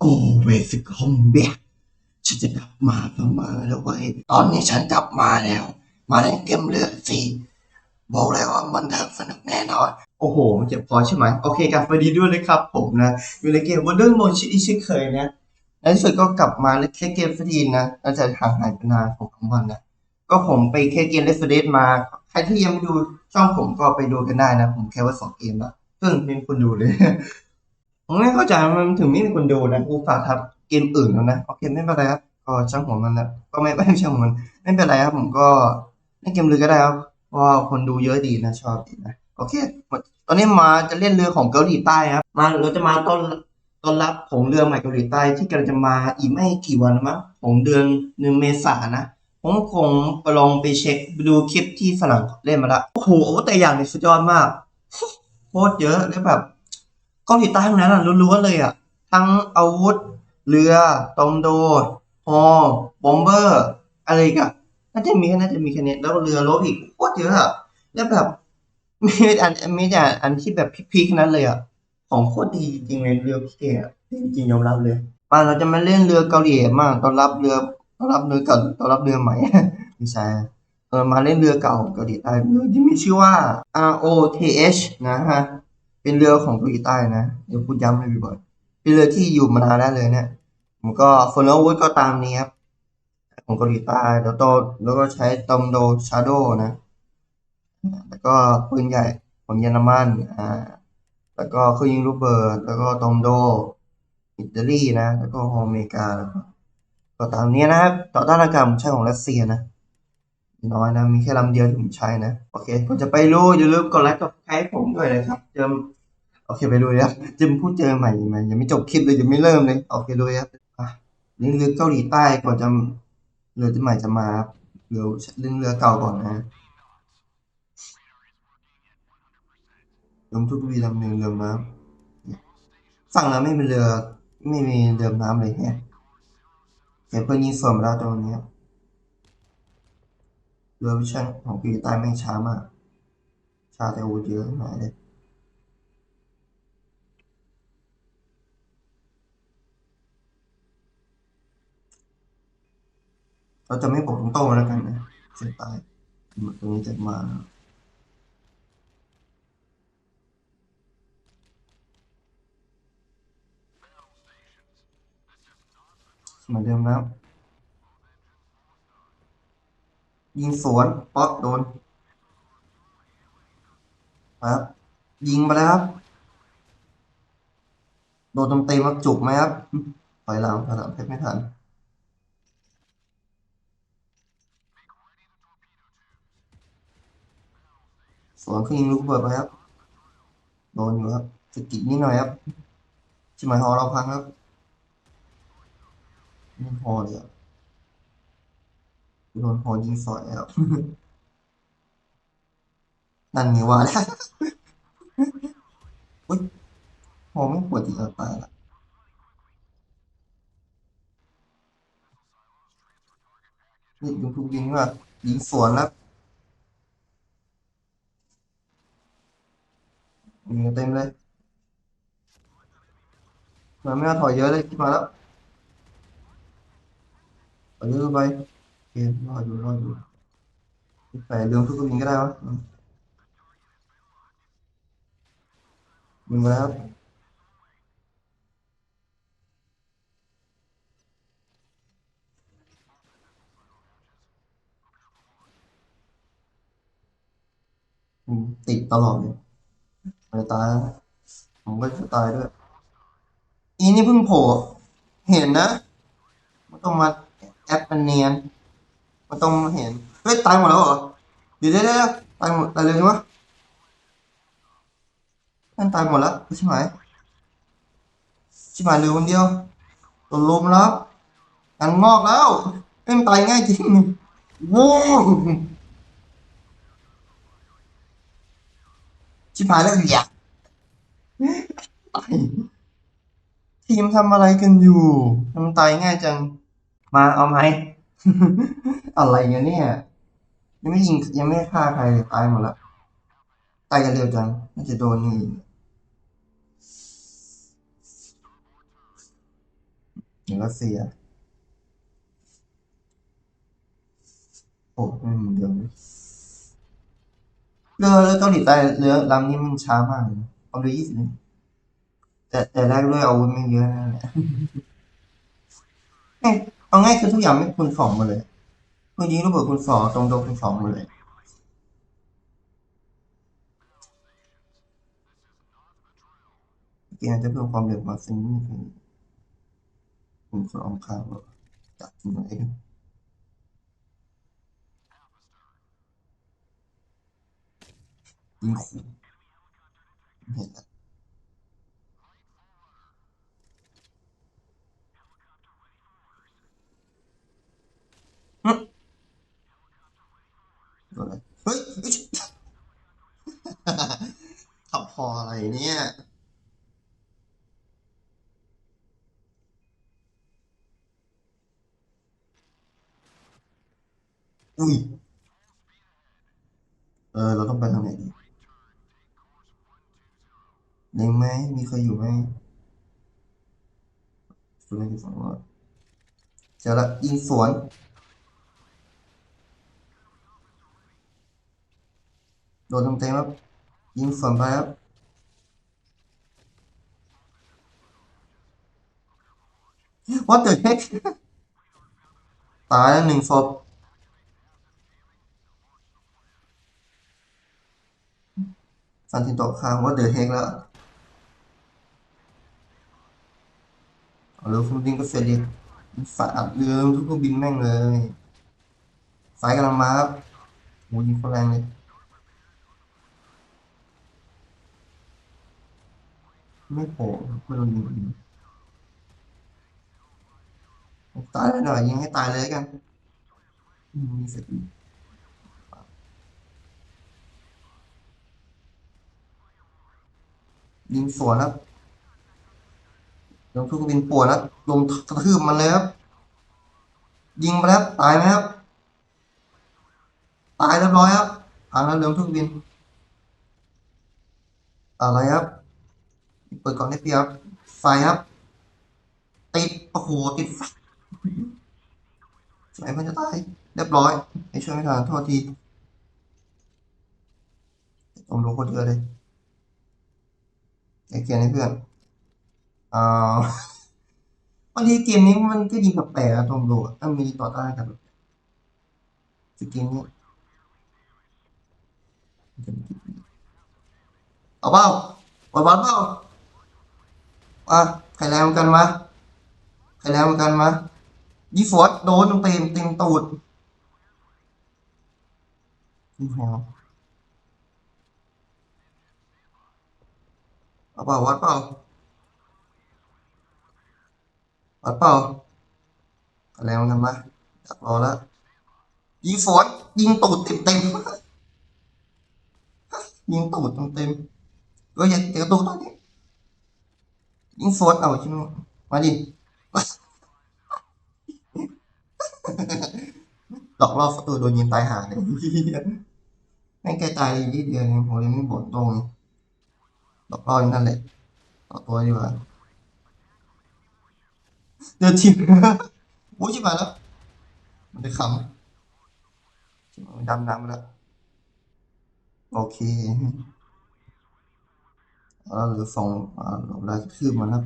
โอ้เวสิคอมแบกฉันจะกลับมาเสมอแล้วเว้ยตอนนี้ฉันกลับมาแล้ว มาเล่นเกมเลือดสิบอกเลยว่ามันเทิงสนุกแน่นอน โอ้โหมันเจ็บพอใช่ไหมโอเคกับมาดีด้วยเลยครับผมนะ อยู่ในเกมวันเดอร์โมชิอีชิเคยนะในที่สุดก็กลับมาเล่นแค่เกมฟรีนะน่าจะห่างหายไปนานของคำวันนะก็ผมไปแค่เกมเลสเดสมา ใครที่ยังไม่ดูช่องผมก็ไปดูกันได้นะ ผมแค่ว่าสองเกมละซึ่งม่มีคนดูเลย ผมไม่เข้าใจมันถึงไม่มีคนดูนะกูฝากทับเกมอื่นแล้วนะโอเคไม่เป็นไรครับก็ช่างหัวมันนะก็ไม่ไม่ช่างหัวมัน ไม่เป็นไรครับผมก็เล่นเกมเรือก็ได้ครับเพราะว่าคนดูเยอะดีนะชอบดีนะโอเคตอนนี้มาจะเล่นเรือของเกาหลีใต้ครับ มาเราจะมาต้นต้นรับของเรือใหม่เกาหลีใต้ที่กำลังจะมาอีกไม่กี่วันมั้งของเดือนหนึ่งเมษานนะผมคงไปลองไปเช็คดูคลิปที่ฝรั่งเล่นมาละโอ้โหแต่อย่างนี้สุดยอดมากโคตรเยอะเลยแบบ เกาหลีใต้ทั้งนั้นอะล้วนๆเลยอะ ทั้งอาวุธ เรือตอมโดฮอบอมเบอร์ อะไรกันน่าจะมีแค่น่าจะมีแค่นี้แล้วเรือรบอีกโคตรเยอะอะแล้วแบบมีอันมีแต่อันที่แบบพีคๆนั้นเลยอะของโคตรดีจริงเลยเรือพี่เก๋จริงๆยอมรับเลยมาเราจะมาเล่นเรือเกาหลีมากตอนรับเรือตอนรับเรือเก่าตอนรับเรือใหม่ไม่ใช่เออมาเล่นเรือเก่าของเกาหลีใต้เรือที่มีชื่อว่า ROTH นะฮะ เป็นเรือของเกาหลีใต้นะเดี๋ยวพูดย้ำเลยบ่อยเป็นเรือที่อยู่มานานแล้วเลยเนี่ยผมก็ฟอนอวุธก็ตามนี้ครับของเกาหลีใต้แล้วก็แล้วก็ใช้ตอมโดชาโดนะ แล้วก็ปืนใหญ่ของเยอรมันอ่าแล้วก็เครื่องยิงลูกเบิร์ดแล้วก็ตอมโดอิตาลีนะ แล้วก็อเมริกาแล้วก็ก็ตามนี้นะครับต่อต้านอากาศผมใช้ของรัสเซียนะน้อยนะ มีแค่ลำเดียวที่ผมใช้นะ โอเคผมจะไปรู้อย่าลืมกดไลค์กดไลค์ผมด้วยนะครับเจม โอเคไปดูเลยครับจมพูดเจอใหม่ใหม่ยังไม่จบคลิปเลยยังไม่เริ่มเลยโอเคเลยครับอะนี่เรือเกาหลีใต้ก่อนจะเรือที่ใหม่จะมาครับเรือเรื่องเรือเก่าก่อนนะลงทุกวีลำหนึ่งเรือน้ำฝั่งเราไม่มีเรือ ไม่มีเรือน้ำเลยแฮะเดี๋ยวเพื่อนยิงส่วนมาแล้วตรงนี้เรือวิชั่นของปีใต้แม่ช้ามาก ชาแต่อาวุธเยอะหายเลย เราจะไม่บอกตรงๆแล้วกันนะเสียตายตรงนี้จะมาเหมือนเดิมแล้ว ยิงสวน ป๊อกโดนครับ ยิงไปแล้วครับ โดนเต็มๆครับจุกไหมครับถอยหลังถอยหลังเพชรไม่ทัน สวนขึ้นยิงลูกเบิดไปครับ โดนอยู่ครับสะกิดนิดหน่อยครับชิมายฮอเราพังครับไม่พอเลยอะโดนฮอยิงสอยครับนั่นไงว่าแล้วอุ้ยฮอไม่ปวดจีเออตายละนี่ยิงทุกยิงว่ะยิงสวนแล้ว ยิงเต็มเลยมันไม่น่าถอยเยอะเลยขึ้นมาแล้วไป จะตายผมก็จะตายด้วย อีนี่เพิ่งโผล่เห็นนะ มันต้องมาแอปมันเนียน มันต้องเห็น เฮ้ยตายหมดแล้วเหรอเดี๋ยวเดี๋ยวเดี๋ยวตายหมดตายเลยงวะนั่นตายหมดแล้วใช่ไหมใช่ไหมเหลือคนเดียวโดนลุมแล้วกันงอกแล้วเอ้ยมันตายง่ายจริงว้าว ชิบหายแล้วอยากตายทีมทำอะไรกันอยู่ทำตายง่ายจัง มาเอาไหม อะไรเงี้ยเนี่ย ยังไม่ยิงยังไม่ฆ่าใครเลยตายหมดแล้วตายกันเร็วจังน่าจะโดนนี่รัสเซีย โอ้ไม่เหมือนเดิมเลย เรือเรือเกาหลีใต้เรือลำนี้มันช้ามากเลยความเร็วยี่สิบแต่แต่แรกด้วยอาวุธไม่เยอะนั่นแหละเอ้ยเอาง่ายคือทุกอย่างไม่คูณสองมาเลยคุณยิงระเบิดคูณสองตรงโดนคูณสองมาเลยเกมจะเพิ่มความเร็วมาซึ่งนี่คือผมขอลองข้างว่าจับที่ไหน ดูยิงขู่เห็นแล้วหึโดนอะไรเฮ้ยเฮ้ยขับพออะไรเนี่ยอุ้ย เออ เราต้องไปทางไหนดี เล็งไหมมีใครอยู่ไหมสุดเลยที่สองว่าเจอละยิงสวนโดนเต็มๆครับ ยิงสวนไปครับ What the heck ตายแล้วหนึ่งศพสันติโตะค้างว่าเดอะเฮกแล้ว เอาเรือเครื่องบินก็เสร็จดิฝ่ายอัดเรือทุกเครื่องบินแม่งเลยสายกำลังมาครับโหยิงคนแรงเลยไม่โผล่ไม่โดนยิงตายหน่อยยิงให้ตายเลยกันมีสร็จอีกยิงสวนครับ ลงทุกบินปวดแล้วลงกระทืบมันเลยครับ ยิงไปแล้วตายไหมครับ ตายเรียบร้อยครับผ่านแล้วเรือทุกบิน อะไรครับ เปิดก่อนได้เปรียบไฟครับ ติดโอ้โหติดไฟสายมันจะตายเรียบร้อยไม่ช่วยไม่ทันโทษทีผมรู้คนเดียวเลยไอ้เกียร์ให้เพื่อน บางทีเกมนี้มันก็ยิงแปลกอะตรงดูอะต้องมีต่อต้านกันสกินนี้เอาเปล่าปล่อยบอลเปล่าอะใครแรงเหมือนกันมาใครแรงเหมือนกันมายีฟอร์ดโดนเต็มเต็มตูดยีฟอร์ดเอาเปล่าวัดเปล่า วัดเปล่าแรงเหมือนกันมาจับรอแล้วยีฟอร์ดยิงตูดเต็มเต็มยิงตูดเต็มเต็มก็อย่าอย่ากระตุกตอนนี้ ยิงฟร์เอาช่ไหมมาดิหลอกล่อประตูโดนยิงตายหาเลยแม่งแกตายยี่เดียวเองผมเลยไม่บ่นตรงหลอกล่ออย่างนั้นแหละต่อตัวดีกว่า เดือดทีมโอ้ยชิบหายแล้ว มันจะขำชิบหายดำน้ำแล้ว โอเคอ่าหรือสองอ่าเราได้คืบมันครับ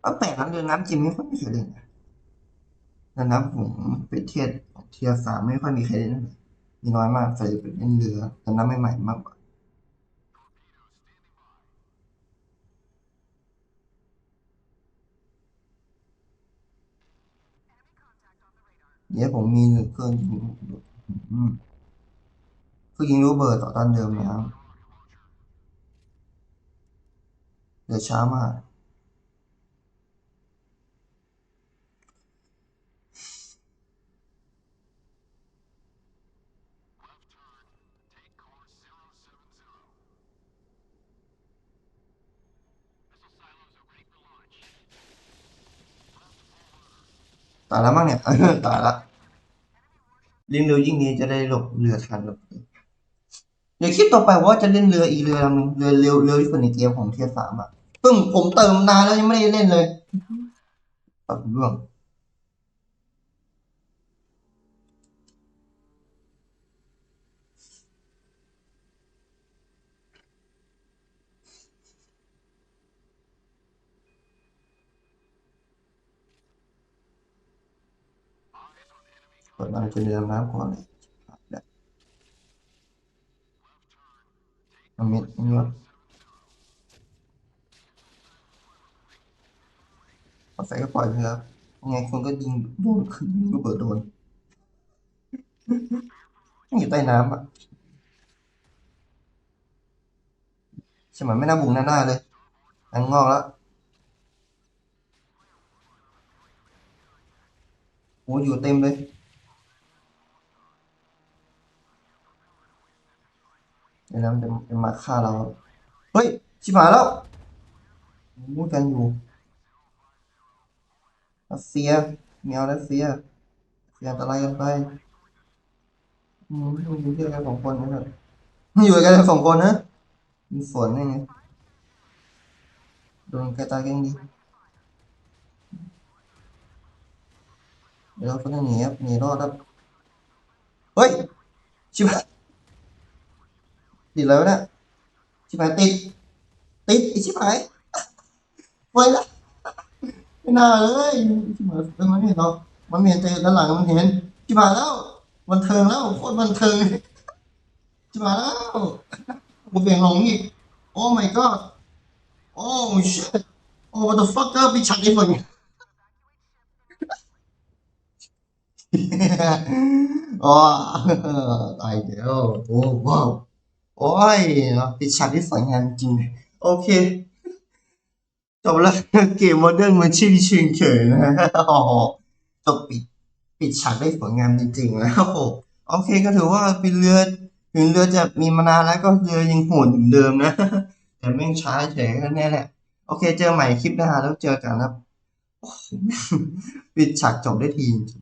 เอาแปลกนะเรือน้ำจริงไม่ค่อยมีใครเล่นนะน้ำผมไปเทียบเทียร์สามไม่ค่อยมีใครเล่นมีน้อยมากใส่ไปเล่นเรือเรือน้ำใหม่ๆมากกว่า เดี๋ยวผมมีเครื่องยิงอืมคือยิงรูเบิร์ตต่อต้านเดิมนะครับเรือช้ามาก ตายแล้วมั้งเนี่ย ตายละเล่นเรือยิ่งนี้จะได้หลบเรือทันหลบเรือเดี๋ยวคลิปต่อไปว่าจะเล่นเรืออีกเรือลำหนึงเรือเร็วเร็วที่สุดในเกมของเทียร์สามอะซึ่งผมเติมนานแล้วยังไม่ได้เล่นเลยตัดเรื่อง เปิดมาจะเดินน้ำก่อนเลยเดี๋ยวเอาเม็ดเงี้ยเอาใส่ก็ปล่อยไปครับยังไงคนก็ยิงโดนขึ้นก็เปิดโดนอยู่ใต้น้ำอะใช่ไหมไม่น่าบุกหน้าหน้าเลยอันงอกแล้วโอ้อยู่เต็มเลยเดี๋ยว นะมันจะจะมาฆ่าเรา เฮ้ย ชิบหายแล้วมูกันอยู่รัสเซียไมีเอารัสเซียรัสเซียอันตรายกันไปมมันอยู่ด้วยกันสองคนนะครับอยู่ด้วยกันสองคนนะมีสวนได้ไงโดนใครตายกันดีเดี๋ยวเราก็ต้องหนีครับหนีรอดครับเฮ้ยชิบหาย ติดแล้วนี่ยชิบหายติด ติดไอชิบหายไปละไม่น่าเลยชิบหายเป็นมันไม่เห็นหรอกมันเห็นแต่ด้านหลังมันเห็นชิบหายแล้วบันเทิงแล้วโคตรบันเทิงชิบหายแล้วกูเบี่ยงหลงอีกโอ้ my god โอ้ shit โอ้ what the fuck ไปฉักไอ้ฝั่งอ๋อตายแล้วโอ้ว้าว โอ้ยปิดฉากที่สวยงามจริง โอเคจบแล้วเกมโมเดิร์นมันชื่อที่ชื่นเฉยนะอ้โหจบปิดปิดฉากได้สวยงามจริงๆแล้วโอเคก็ถือว่าเป็นเรือถึงเรือจะมีมานานแล้วก็เรือยังโหดเหมือนเดิมนะ แต่แม่งช้าเฉยแค่นี้แหละ โอเคเจอใหม่คลิปหน้าแล้วเจอกันครับปิดฉากจบได้ที